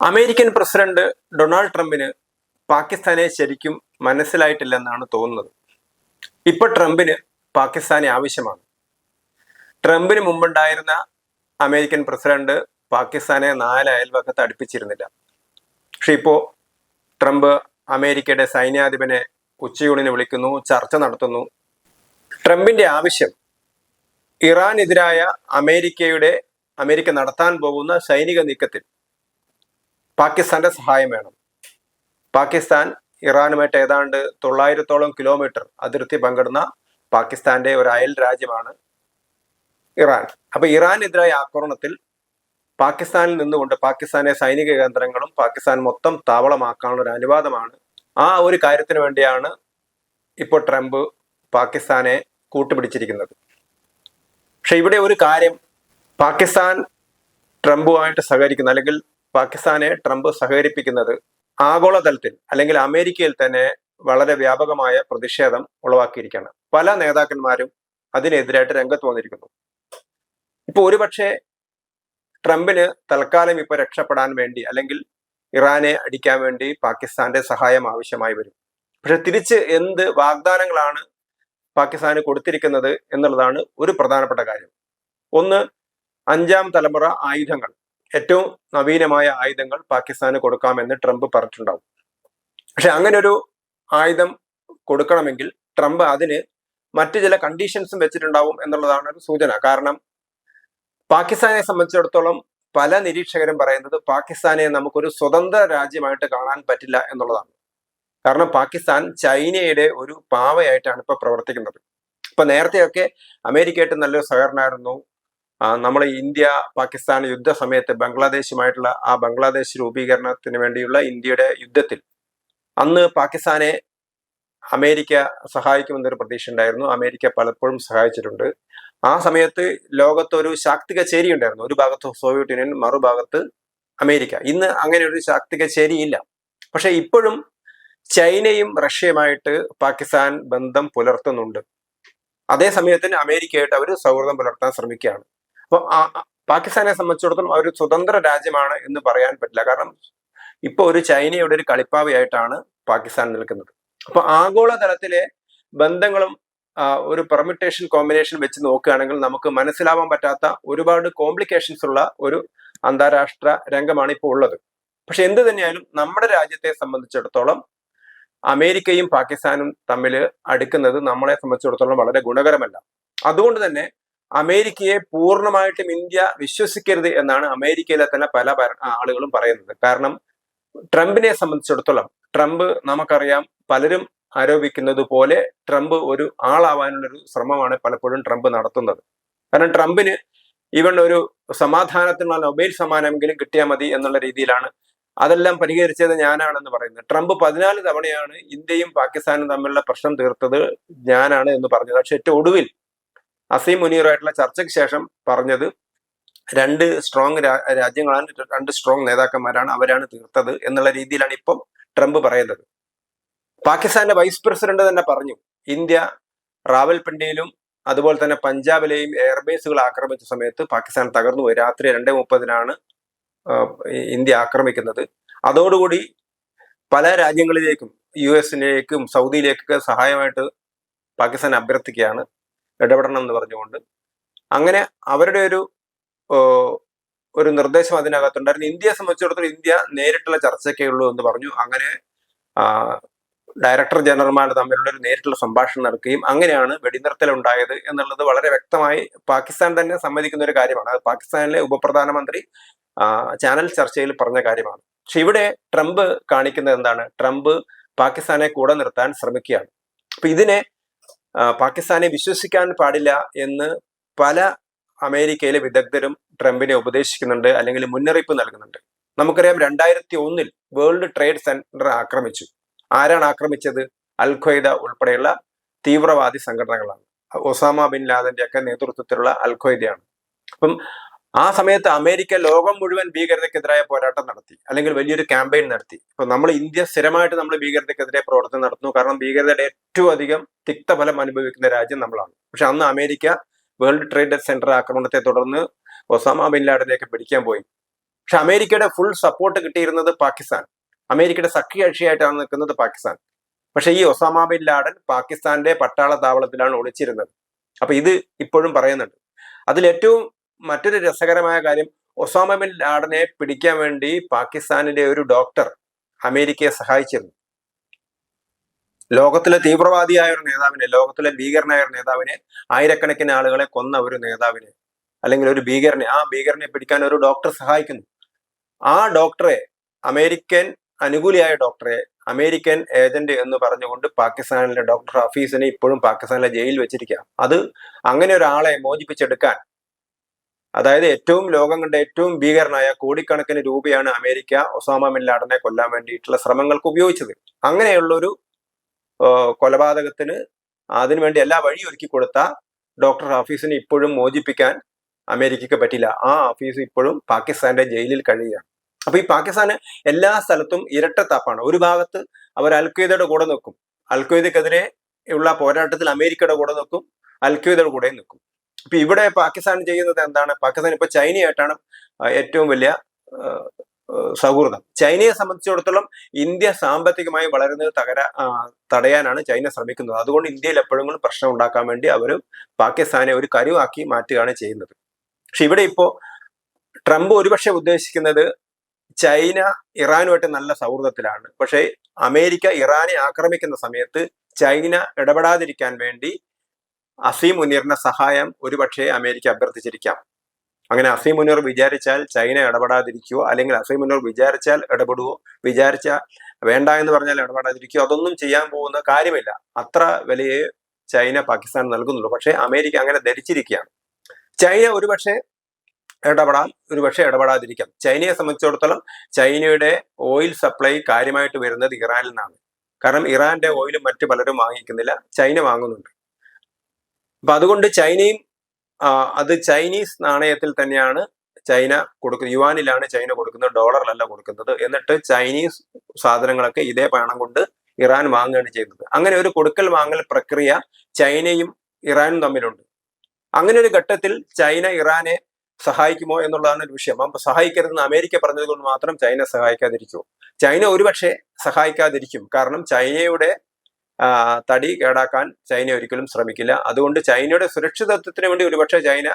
American president Donald ട്രംപിന് പാകിസ്ഥാനെ ശരിക്കും മനസ്സിലായിട്ടില്ലെന്നാണ് തോന്നുന്നത്. ഇപ്പൊ ട്രംപിന് പാകിസ്ഥാനെ ആവശ്യമാണ്. ട്രംപിന് മുമ്പുണ്ടായിരുന്ന അമേരിക്കൻ പ്രസിഡന്റ് പാകിസ്ഥാനെ നാല് അയൽവക്കത്ത് അടുപ്പിച്ചിരുന്നില്ല. പക്ഷെ ഇപ്പോ ട്രംപ് അമേരിക്കയുടെ സൈന്യാധിപനെ ഉച്ചയൂണിന് വിളിക്കുന്നു ചർച്ച നടത്തുന്നു. ട്രംപിന്റെ ആവശ്യം ഇറാനെതിരായ അമേരിക്കയുടെ അമേരിക്ക നടത്താൻ പോകുന്ന സൈനിക നീക്കത്തിൽ പാകിസ്ഥാന്റെ സഹായം വേണം. പാകിസ്ഥാൻ ഇറാനുമായിട്ട് ഏതാണ്ട് തൊള്ളായിരത്തോളം കിലോമീറ്റർ അതിർത്തി പങ്കിടുന്ന പാകിസ്ഥാന്റെ ഒരു അയൽ രാജ്യമാണ് ഇറാൻ. അപ്പൊ ഇറാനെതിരായ ആക്രമണത്തിൽ പാകിസ്ഥാനിൽ നിന്നുകൊണ്ട് പാകിസ്ഥാനെ സൈനിക കേന്ദ്രങ്ങളും പാകിസ്ഥാൻ മൊത്തം താവളമാക്കാനുള്ള ഒരു അനുവാദമാണ്. ആ ഒരു കാര്യത്തിന് വേണ്ടിയാണ് ഇപ്പോൾ ട്രംപ് പാകിസ്ഥാനെ കൂട്ടുപിടിച്ചിരിക്കുന്നത്. പക്ഷെ ഇവിടെ ഒരു കാര്യം പാകിസ്ഥാൻ ട്രംപുമായിട്ട് സഹകരിക്കുന്ന അല്ലെങ്കിൽ പാകിസ്ഥാനെ ട്രംപ് സഹകരിപ്പിക്കുന്നത് ആഗോളതലത്തിൽ അല്ലെങ്കിൽ അമേരിക്കയിൽ തന്നെ വളരെ വ്യാപകമായ പ്രതിഷേധം ഉളവാക്കിയിരിക്കുകയാണ്. പല നേതാക്കന്മാരും അതിനെതിരായിട്ട് രംഗത്ത് വന്നിരിക്കുന്നു. ഇപ്പൊ ഒരുപക്ഷെ ട്രംപിന് തൽക്കാലം ഇപ്പൊ രക്ഷപ്പെടാൻ വേണ്ടി അല്ലെങ്കിൽ ഇറാനെ അടിക്കാൻ വേണ്ടി പാകിസ്ഥാന്റെ സഹായം ആവശ്യമായി വരും. പക്ഷെ തിരിച്ച് എന്ത് വാഗ്ദാനങ്ങളാണ് പാകിസ്ഥാന് കൊടുത്തിരിക്കുന്നത് എന്നുള്ളതാണ് ഒരു പ്രധാനപ്പെട്ട കാര്യം. ഒന്ന് അഞ്ചാം തലമുറ ആയുധങ്ങൾ. ഏറ്റവും നവീനമായ ആയുധങ്ങൾ പാകിസ്ഥാന് കൊടുക്കാമെന്ന് ട്രംപ് പറഞ്ഞിട്ടുണ്ടാവും. പക്ഷെ അങ്ങനെ ഒരു ആയുധം കൊടുക്കണമെങ്കിൽ ട്രംപ് അതിന് മറ്റു ചില കണ്ടീഷൻസും വെച്ചിട്ടുണ്ടാവും എന്നുള്ളതാണ് ഒരു സൂചന. കാരണം പാകിസ്ഥാനെ സംബന്ധിച്ചിടത്തോളം പല നിരീക്ഷകരും പറയുന്നത് പാകിസ്ഥാനെ നമുക്കൊരു സ്വതന്ത്ര രാജ്യമായിട്ട് കാണാൻ പറ്റില്ല എന്നുള്ളതാണ്. കാരണം പാകിസ്ഥാൻ ചൈനയുടെ ഒരു പാവയായിട്ടാണ് ഇപ്പൊ പ്രവർത്തിക്കുന്നത്. ഇപ്പൊ നേരത്തെയൊക്കെ അമേരിക്കയായിട്ട് നല്ലൊരു സഹകരണമായിരുന്നു. നമ്മൾ ഇന്ത്യ പാകിസ്ഥാൻ യുദ്ധ സമയത്ത് ബംഗ്ലാദേശുമായിട്ടുള്ള ആ ബംഗ്ലാദേശ് രൂപീകരണത്തിന് വേണ്ടിയുള്ള ഇന്ത്യയുടെ യുദ്ധത്തിൽ അന്ന് പാകിസ്ഥാനെ അമേരിക്ക സഹായിക്കുമെന്നൊരു പ്രതീക്ഷ ഉണ്ടായിരുന്നു അമേരിക്ക പലപ്പോഴും സഹായിച്ചിട്ടുണ്ട്. ആ സമയത്ത് ലോകത്തൊരു ശാക്തിക ചേരി ഉണ്ടായിരുന്നു. ഒരു ഭാഗത്ത് സോവിയറ്റ് യൂണിയൻ മറുഭാഗത്ത് അമേരിക്ക. ഇന്ന് അങ്ങനെ ഒരു ശാക്തിക ചേരിയില്ല പക്ഷെ ഇപ്പോഴും ചൈനയും റഷ്യയുമായിട്ട് പാകിസ്ഥാൻ ബന്ധം പുലർത്തുന്നുണ്ട്. അതേ സമയത്തിന് അമേരിക്കയായിട്ട് അവർ സൗഹൃദം പുലർത്താൻ ശ്രമിക്കുകയാണ്. അപ്പോൾ പാകിസ്ഥാനെ സംബന്ധിച്ചിടത്തോളം അവർ സ്വതന്ത്ര രാജ്യമാണ് എന്ന് പറയാൻ പറ്റില്ല. കാരണം ഇപ്പൊ ഒരു ചൈനയുടെ ഒരു കളിപ്പാവയായിട്ടാണ് പാകിസ്ഥാൻ നിൽക്കുന്നത്. അപ്പൊ ആഗോളതലത്തിലെ ബന്ധങ്ങളും ഒരു പെർമിറ്റേഷൻ കോമ്പിനേഷൻ വെച്ച് നോക്കുകയാണെങ്കിൽ നമുക്ക് മനസ്സിലാവാൻ പറ്റാത്ത ഒരുപാട് കോംപ്ലിക്കേഷൻസ് ഉള്ള ഒരു അന്താരാഷ്ട്ര രംഗമാണ് ഇപ്പോൾ ഉള്ളത്. പക്ഷെ എന്ത് തന്നെയായാലും നമ്മുടെ രാജ്യത്തെ സംബന്ധിച്ചിടത്തോളം അമേരിക്കയും പാകിസ്ഥാനും തമ്മിൽ അടുക്കുന്നത് നമ്മളെ സംബന്ധിച്ചിടത്തോളം വളരെ ഗുണകരമല്ല. അതുകൊണ്ട് തന്നെ അമേരിക്കയെ പൂർണമായിട്ടും ഇന്ത്യ വിശ്വസിക്കരുത് എന്നാണ് അമേരിക്കയിലെ തന്നെ പല ആളുകളും പറയുന്നത്. കാരണം ട്രംപിനെ സംബന്ധിച്ചിടത്തോളം ട്രംപ് നമുക്കറിയാം പലരും ആരോപിക്കുന്നത് പോലെ ട്രംപ് ഒരു ആളാവാനുള്ളൊരു ശ്രമമാണ് പലപ്പോഴും ട്രംപ് നടത്തുന്നത്. കാരണം ട്രംപിന് ഈവൺ ഒരു സമാധാനത്തിനുള്ള നൊബേൽ സമ്മാനമെങ്കിലും കിട്ടിയാൽ മതി എന്നുള്ള രീതിയിലാണ് അതെല്ലാം പരിഹരിച്ചത് ഞാനാണെന്ന് പറയുന്നത്. ട്രംപ് പതിനാല് തവണയാണ് ഇന്ത്യയും പാകിസ്ഥാനും തമ്മിലുള്ള പ്രശ്നം തീർത്തത് ഞാനാണ് എന്ന് പറഞ്ഞത്. പക്ഷെ ഏറ്റവും ഒടുവിൽ അസീം മുനീറുമായിട്ടുള്ള ചർച്ചയ്ക്ക് ശേഷം പറഞ്ഞത് രണ്ട് സ്ട്രോങ് രാജ്യങ്ങളാണ് രണ്ട് സ്ട്രോങ് നേതാക്കന്മാരാണ് അവരാണ് തീർത്തത് എന്നുള്ള രീതിയിലാണ് ഇപ്പം ട്രംപ് പറയുന്നത്. പാകിസ്ഥാന്റെ വൈസ് പ്രസിഡന്റ് തന്നെ പറഞ്ഞു ഇന്ത്യ റാവൽപിണ്ടിയിലും അതുപോലെ തന്നെ പഞ്ചാബിലെയും എയർബേസുകൾ ആക്രമിച്ച സമയത്ത് പാകിസ്ഥാൻ തകർന്നു പോയി. രാത്രി രണ്ടേ മുപ്പതിനാണ് ഇന്ത്യ ആക്രമിക്കുന്നത്. അതോടുകൂടി പല രാജ്യങ്ങളിലേക്കും യു എസിലേക്കും സൗദിയിലേക്കൊക്കെ സഹായമായിട്ട് പാകിസ്ഥാൻ അഭ്യർത്ഥിക്കുകയാണ്. ഇടപെടണം എന്ന് പറഞ്ഞുകൊണ്ട് അങ്ങനെ അവരുടെ ഒരു ഒരു നിർദ്ദേശം അതിനകത്തുണ്ടായിരുന്നു. ഇന്ത്യയെ സംബന്ധിച്ചിടത്തോളം ഇന്ത്യ നേരിട്ടുള്ള ചർച്ചയ്ക്കേ ഉള്ളൂ എന്ന് പറഞ്ഞു. അങ്ങനെ ഡയറക്ടർ ജനറൽമാർ തമ്മിലുള്ള ഒരു നേരിട്ടുള്ള സംഭാഷണം നടക്കുകയും അങ്ങനെയാണ് വെടിനിർത്തൽ ഉണ്ടായത് എന്നുള്ളത് വളരെ വ്യക്തമായി പാകിസ്ഥാൻ തന്നെ സമ്മതിക്കുന്ന ഒരു കാര്യമാണ്. അത് പാകിസ്ഥാനിലെ ഉപപ്രധാനമന്ത്രി ചാനൽ ചർച്ചയിൽ പറഞ്ഞ കാര്യമാണ്. പക്ഷെ ഇവിടെ ട്രംപ് കാണിക്കുന്നത് എന്താണ്? ട്രംപ് പാകിസ്ഥാനെ കൂടെ നിർത്താൻ ശ്രമിക്കുകയാണ്. അപ്പൊ ഇതിനെ പാകിസ്ഥാനെ വിശ്വസിക്കാൻ പാടില്ല എന്ന് പല അമേരിക്കയിലെ വിദഗ്ധരും ട്രംപിനെ ഉപദേശിക്കുന്നുണ്ട് അല്ലെങ്കിൽ മുന്നറിയിപ്പ് നൽകുന്നുണ്ട്. നമുക്കറിയാം രണ്ടായിരത്തി ഒന്നിൽ വേൾഡ് ട്രേഡ് സെന്റർ ആക്രമിച്ചു. ആരാണ് ആക്രമിച്ചത്? അൽ ഖ്വയ്ദ ഉൾപ്പെടെയുള്ള തീവ്രവാദി സംഘടനകളാണ്. ഒസാമ ബിൻ ലാദന്റെ ഒക്കെ നേതൃത്വത്തിലുള്ള അൽ ഖ്വയ്ദയാണ് അപ്പം ആ സമയത്ത് അമേരിക്ക ലോകം മുഴുവൻ ഭീകരതയ്ക്കെതിരായ പോരാട്ടം നടത്തി. അല്ലെങ്കിൽ വലിയൊരു ക്യാമ്പയിൻ നടത്തി. ഇപ്പൊ നമ്മൾ ഇന്ത്യ സ്ഥിരമായിട്ട് നമ്മൾ ഭീകരതയ്ക്കെതിരെ പ്രവർത്തനം നടത്തുന്നു. കാരണം ഭീകരതയുടെ ഏറ്റവും അധികം തിക്തഫലം അനുഭവിക്കുന്ന രാജ്യം നമ്മളാണ്. പക്ഷെ അന്ന് അമേരിക്ക വേൾഡ് ട്രേഡ് സെന്റർ ആക്രമണത്തെ തുടർന്ന് ഒസാമ ബിൻ ലാഡനെയൊക്കെ പിടിക്കാൻ പോയി. പക്ഷെ അമേരിക്കയുടെ ഫുൾ സപ്പോർട്ട് കിട്ടിയിരുന്നത് പാകിസ്ഥാൻ. അമേരിക്കയുടെ സഖ്യകക്ഷിയായിട്ടാണ് നിൽക്കുന്നത് പാകിസ്ഥാൻ. പക്ഷെ ഈ ഒസാമ ബിൻ ലാഡൻ പാകിസ്ഥാന്റെ പട്ടാള താവളത്തിലാണ് ഒളിച്ചിരുന്നത്. അപ്പൊ ഇത് ഇപ്പോഴും പറയുന്നുണ്ട്. അതിൽ ഏറ്റവും മറ്റൊരു രസകരമായ കാര്യം ഒസാമ ബിൻ ലാഡനെ പിടിക്കാൻ വേണ്ടി പാകിസ്ഥാനിലെ ഒരു ഡോക്ടർ അമേരിക്കയെ സഹായിച്ചിരുന്നു. ലോകത്തിലെ തീവ്രവാദിയായ ഒരു നേതാവിനെ ലോകത്തിലെ ഭീകരനായ ഒരു നേതാവിനെ ആയിരക്കണക്കിന് ആളുകളെ കൊന്ന ഒരു നേതാവിനെ അല്ലെങ്കിൽ ഒരു ഭീകരനെ ആ ഭീകരനെ പിടിക്കാൻ ഒരു ഡോക്ടർ സഹായിക്കുന്നു. ആ ഡോക്ടറെ അമേരിക്കൻ അനുകൂലിയായ ഡോക്ടറെ അമേരിക്കൻ ഏജന്റ് എന്ന് പറഞ്ഞുകൊണ്ട് പാകിസ്ഥാനിലെ ഡോക്ടർ ഹഫീസിനെ ഇപ്പോഴും പാകിസ്ഥാനിലെ ജയിലിൽ വെച്ചിരിക്കുക അത് അങ്ങനെ ഒരാളെ മോചിപ്പിച്ചെടുക്കാൻ അതായത് ഏറ്റവും ലോകം കണ്ട ഏറ്റവും ഭീകരനായ കോടിക്കണക്കിന് രൂപയാണ് അമേരിക്ക ഒസാമ ബിൻ ലാഡനെ കൊല്ലാൻ വേണ്ടിയിട്ടുള്ള ശ്രമങ്ങൾക്ക് ഉപയോഗിച്ചത്. അങ്ങനെയുള്ളൊരു കൊലപാതകത്തിന് അതിനുവേണ്ടി എല്ലാ വഴി ഒരുക്കി കൊടുത്ത ഡോക്ടർ ഹഫീസിനെ ഇപ്പോഴും മോചിപ്പിക്കാൻ അമേരിക്കയ്ക്ക് പറ്റില്ല. ആ ഹഫീസ് ഇപ്പോഴും പാകിസ്ഥാന്റെ ജയിലിൽ കഴിയുകയാണ്. അപ്പൊ ഈ പാകിസ്ഥാന് എല്ലാ സ്ഥലത്തും ഇരട്ടത്താപ്പാണ് ഒരു ഭാഗത്ത് അവർ അൽഖയ്ദയുടെ കൂടെ നിൽക്കും. അൽഖയ്ദക്കെതിരെ ഉള്ള പോരാട്ടത്തിൽ അമേരിക്കയുടെ കൂടെ നിൽക്കും. അൽഖയ്ദയുടെ കൂടെ നിൽക്കും. ഇപ്പൊ ഇവിടെ പാകിസ്ഥാൻ ചെയ്യുന്നത് എന്താണ്? പാകിസ്ഥാൻ ഇപ്പൊ ചൈനയായിട്ടാണ് ഏറ്റവും വലിയ സൗഹൃദം. ചൈനയെ സംബന്ധിച്ചിടത്തോളം ഇന്ത്യ സാമ്പത്തികമായി വളരുന്നത് തകര തടയാനാണ് ചൈന ശ്രമിക്കുന്നത്. അതുകൊണ്ട് ഇന്ത്യയിൽ എപ്പോഴെങ്കിലും പ്രശ്നം ഉണ്ടാക്കാൻ വേണ്ടി അവർ പാകിസ്ഥാനെ ഒരു കരുവാക്കി മാറ്റുകയാണ് ചെയ്യുന്നത്. പക്ഷെ ഇവിടെ ഇപ്പോ ട്രംപ് ഒരുപക്ഷെ ഉദ്ദേശിക്കുന്നത് ചൈന ഇറാനുമായിട്ട് നല്ല സൗഹൃദത്തിലാണ്. പക്ഷേ അമേരിക്ക ഇറാനെ ആക്രമിക്കുന്ന സമയത്ത് ചൈന ഇടപെടാതിരിക്കാൻ വേണ്ടി അസീം മുനീറിന്റെ സഹായം ഒരുപക്ഷെ അമേരിക്ക അഭ്യർത്ഥിച്ചിരിക്കാം. അങ്ങനെ അസീം മുനീർ വിചാരിച്ചാൽ ചൈന ഇടപെടാതിരിക്കുവോ? അല്ലെങ്കിൽ അസീം മുനീർ വിചാരിച്ചാൽ ഇടപെടുവോ? വിചാരിച്ച വേണ്ട എന്ന് പറഞ്ഞാൽ ഇടപെടാതിരിക്കുവോ? അതൊന്നും ചെയ്യാൻ പോകുന്ന കാര്യമില്ല. അത്ര വിലയെ ചൈന പാകിസ്ഥാൻ നൽകുന്നുള്ളൂ. പക്ഷേ അമേരിക്ക അങ്ങനെ ധരിച്ചിരിക്കുകയാണ്. ചൈന ഒരുപക്ഷെ ഇടപെടാം ഒരുപക്ഷെ ഇടപെടാതിരിക്കാം. ചൈനയെ സംബന്ധിച്ചിടത്തോളം ചൈനയുടെ ഓയിൽ സപ്ലൈ കാര്യമായിട്ട് വരുന്നത് ഇറാനിൽ നിന്നാണ്. കാരണം ഇറാന്റെ ഓയിലും മറ്റു പലരും വാങ്ങിക്കുന്നില്ല. ചൈന വാങ്ങുന്നുണ്ട്. അപ്പൊ അതുകൊണ്ട് ചൈനയും അത് ചൈനീസ് നാണയത്തിൽ തന്നെയാണ് ചൈന കൊടുക്കുന്നത്. യുവാനിലാണ് ചൈന കൊടുക്കുന്നത് ഡോളറിലല്ല കൊടുക്കുന്നത്. എന്നിട്ട് ചൈനീസ് സാധനങ്ങളൊക്കെ ഇതേ പണം കൊണ്ട് ഇറാൻ വാങ്ങുകയാണ് ചെയ്യുന്നത്. അങ്ങനെ ഒരു കൊടുക്കൽ വാങ്ങൽ പ്രക്രിയ ചൈനയും ഇറാനും തമ്മിലുണ്ട്. അങ്ങനെ ഒരു ഘട്ടത്തിൽ ചൈന ഇറാനെ സഹായിക്കുമോ എന്നുള്ളതാണ് ഒരു വിഷയം. അപ്പൊ സഹായിക്കരുതെന്ന് അമേരിക്ക പറഞ്ഞതുകൊണ്ട് മാത്രം ചൈന സഹായിക്കാതിരിക്കുമോ ചൈന ഒരുപക്ഷെ സഹായിക്കാതിരിക്കും. കാരണം ചൈനയുടെ തടി കേടാക്കാൻ ചൈന ഒരിക്കലും ശ്രമിക്കില്ല. അതുകൊണ്ട് ചൈനയുടെ സുരക്ഷിതത്വത്തിന് വേണ്ടി ഒരുപക്ഷെ ചൈന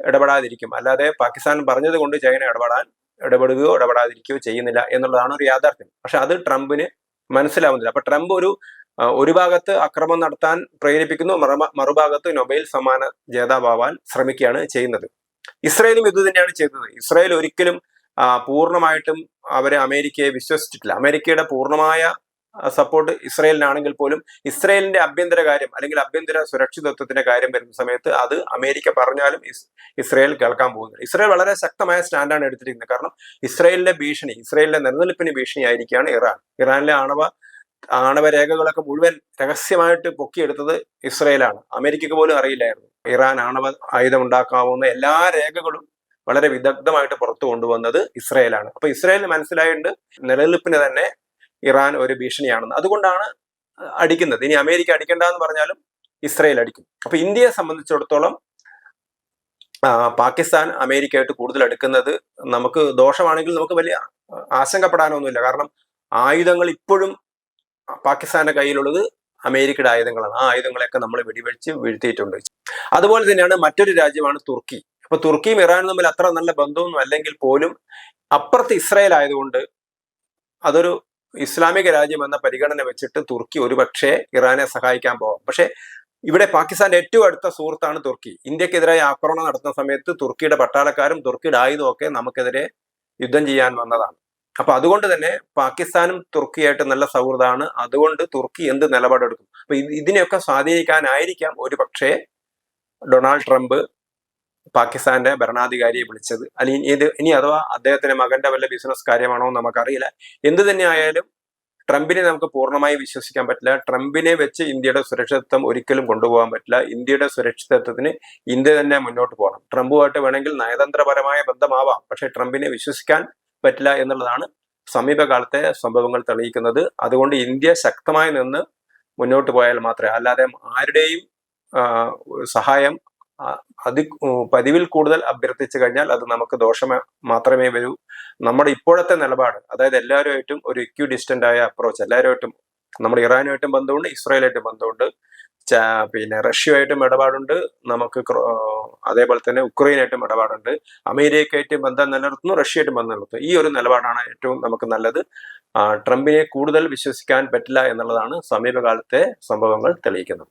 ഇടപെടാതിരിക്കും. അല്ലാതെ പാകിസ്ഥാൻ പറഞ്ഞത് കൊണ്ട് ചൈന ഇടപെടാൻ ഇടപെടുകയോ ഇടപെടാതിരിക്കുകയോ ചെയ്യുന്നില്ല എന്നുള്ളതാണ് ഒരു യാഥാർത്ഥ്യം. പക്ഷെ അത് ട്രംപിന് മനസ്സിലാവുന്നില്ല. അപ്പൊ ട്രംപ് ഒരു ഒരു ഭാഗത്ത് അക്രമം നടത്താൻ പ്രേരിപ്പിക്കുന്നു മറുഭാഗത്ത് നൊബൈൽ സമ്മാന ജേതാവാൻ ശ്രമിക്കുകയാണ് ചെയ്യുന്നത്. ഇസ്രയേലും ഇത് തന്നെയാണ് ചെയ്തത്. ഇസ്രായേൽ ഒരിക്കലും പൂർണമായിട്ടും അവരെ അമേരിക്കയെ വിശ്വസിച്ചിട്ടില്ല. അമേരിക്കയുടെ പൂർണമായ സപ്പോർട്ട് ഇസ്രയേലിനാണെങ്കിൽ പോലും ഇസ്രയേലിന്റെ ആഭ്യന്തര കാര്യം അല്ലെങ്കിൽ ആഭ്യന്തര സുരക്ഷിതത്വത്തിന്റെ കാര്യം വരുന്ന സമയത്ത് അത് അമേരിക്ക പറഞ്ഞാലും ഇസ്രയേൽ കേൾക്കാൻ പോകുന്നത് ഇസ്രയേൽ വളരെ ശക്തമായ സ്റ്റാൻഡാണ് എടുത്തിരിക്കുന്നത്. കാരണം ഇസ്രയേലിന്റെ ഭീഷണി ഇസ്രയേലിന്റെ നിലനിൽപ്പിന് ഭീഷണി ആയിരിക്കുകയാണ് ഇറാൻ. ഇറാനിലെ ആണവ ആണവ രേഖകളൊക്കെ മുഴുവൻ രഹസ്യമായിട്ട് പൊക്കിയെടുത്തത് ഇസ്രയേലാണ്. അമേരിക്കക്ക് പോലും അറിയില്ലായിരുന്നു. ഇറാൻ ആണവ ആയുധം ഉണ്ടാക്കാവുന്ന എല്ലാ രേഖകളും വളരെ വിദഗ്ധമായിട്ട് പുറത്തു കൊണ്ടുവന്നത് ഇസ്രയേലാണ്. അപ്പൊ ഇസ്രയേലിന് മനസ്സിലായിട്ട് നിലനിൽപ്പിന് തന്നെ ഇറാൻ ഒരു ഭീഷണിയാണെന്ന്. അതുകൊണ്ടാണ് അടിക്കുന്നത്. ഇനി അമേരിക്ക അടിക്കണ്ട എന്ന് പറഞ്ഞാലും ഇസ്രയേൽ അടിക്കും. അപ്പൊ ഇന്ത്യയെ സംബന്ധിച്ചിടത്തോളം പാകിസ്ഥാൻ അമേരിക്കയായിട്ട് കൂടുതൽ അടുക്കുന്നത് നമുക്ക് ദോഷമാണെങ്കിൽ നമുക്ക് വലിയ ആശങ്കപ്പെടാനൊന്നുമില്ല. കാരണം ആയുധങ്ങൾ ഇപ്പോഴും പാകിസ്ഥാന്റെ കയ്യിലുള്ളത് അമേരിക്കയുടെ ആയുധങ്ങളാണ്. ആ ആയുധങ്ങളെയൊക്കെ നമ്മൾ വെടിവെച്ച് വീഴ്ത്തിയിട്ടുണ്ട്. അതുപോലെ തന്നെയാണ് മറ്റൊരു രാജ്യമാണ് തുർക്കി. അപ്പൊ തുർക്കിയും ഇറാനും തമ്മിൽ അത്ര നല്ല ബന്ധമൊന്നും അല്ലെങ്കിൽ പോലും അപ്പുറത്ത് ഇസ്രായേൽ ആയതുകൊണ്ട് അതൊരു ഇസ്ലാമിക രാജ്യം എന്ന പരിഗണന വെച്ചിട്ട് തുർക്കി ഒരുപക്ഷെ ഇറാനെ സഹായിക്കാൻ പോകാം പക്ഷെ ഇവിടെ പാകിസ്ഥാന്റെ ഏറ്റവും അടുത്ത സുഹൃത്താണ് തുർക്കി. ഇന്ത്യക്കെതിരായ ആക്രമണം നടത്തുന്ന സമയത്ത് തുർക്കിയുടെ പട്ടാളക്കാരും തുർക്കിയുടെ ആയുധവും ഒക്കെ നമുക്കെതിരെ യുദ്ധം ചെയ്യാൻ വന്നതാണ്. അപ്പൊ അതുകൊണ്ട് തന്നെ പാകിസ്ഥാനും തുർക്കിയായിട്ട് നല്ല സൗഹൃദമാണ്. അതുകൊണ്ട് തുർക്കി എന്ത് നിലപാടെടുക്കും? അപ്പൊ ഇതിനെയൊക്കെ സ്വാധീനിക്കാനായിരിക്കാം ഒരു പക്ഷേ ഡൊണാൾഡ് ട്രംപ് പാകിസ്ഥാന്റെ ഭരണാധികാരിയെ വിളിച്ചത്. അല്ലെങ്കിൽ ഇത് ഇനി അഥവാ അദ്ദേഹത്തിന്റെ മകന്റെ വല്ല ബിസിനസ് കാര്യമാണോ എന്ന് നമുക്കറിയില്ല. എന്ത് തന്നെ ആയാലും ട്രംപിനെ നമുക്ക് പൂർണമായി വിശ്വസിക്കാൻ പറ്റില്ല. ട്രംപിനെ വെച്ച് ഇന്ത്യയുടെ സുരക്ഷിതത്വം ഒരിക്കലും കൊണ്ടുപോകാൻ പറ്റില്ല. ഇന്ത്യയുടെ സുരക്ഷിതത്വത്തിന് ഇന്ത്യ തന്നെ മുന്നോട്ട് പോകണം. ട്രംപുമായിട്ട് വേണമെങ്കിൽ നയതന്ത്രപരമായ ബന്ധമാവാം. പക്ഷെ ട്രംപിനെ വിശ്വസിക്കാൻ പറ്റില്ല എന്നുള്ളതാണ് സമീപകാലത്തെ സംഭവങ്ങൾ തെളിയിക്കുന്നത്. അതുകൊണ്ട് ഇന്ത്യ ശക്തമായി നിന്ന് മുന്നോട്ട് പോയാൽ മാത്രമേ അല്ലാതെ ആരുടെയും സഹായം അതി പതിവിൽ കൂടുതൽ അഭ്യർത്ഥിച്ചു കഴിഞ്ഞാൽ അത് നമുക്ക് ദോഷം മാത്രമേ വരൂ. നമ്മുടെ ഇപ്പോഴത്തെ നിലപാട് അതായത് എല്ലാവരുമായിട്ടും ഒരു ഇക്യു ഡിസ്റ്റന്റ് ആയ അപ്രോച്ച് എല്ലാവരുമായിട്ടും നമ്മൾ ഇറാനുമായിട്ടും ബന്ധമുണ്ട് ഇസ്രായേലായിട്ടും ബന്ധമുണ്ട് പിന്നെ റഷ്യയുമായിട്ടും ഇടപാടുണ്ട് നമുക്ക് അതേപോലെ തന്നെ ഉക്രൈനായിട്ടും ഇടപാടുണ്ട് അമേരിക്കയായിട്ടും ബന്ധം നിലനിർത്തുന്നു റഷ്യയായിട്ടും ബന്ധം നിലനിർത്തുന്നു. ഈ ഒരു നിലപാടാണ് ഏറ്റവും നമുക്ക് നല്ലത്. ട്രംപിനെ കൂടുതൽ വിശ്വസിക്കാൻ പറ്റില്ല എന്നുള്ളതാണ് സമീപകാലത്തെ സംഭവങ്ങൾ തെളിയിക്കുന്നത്.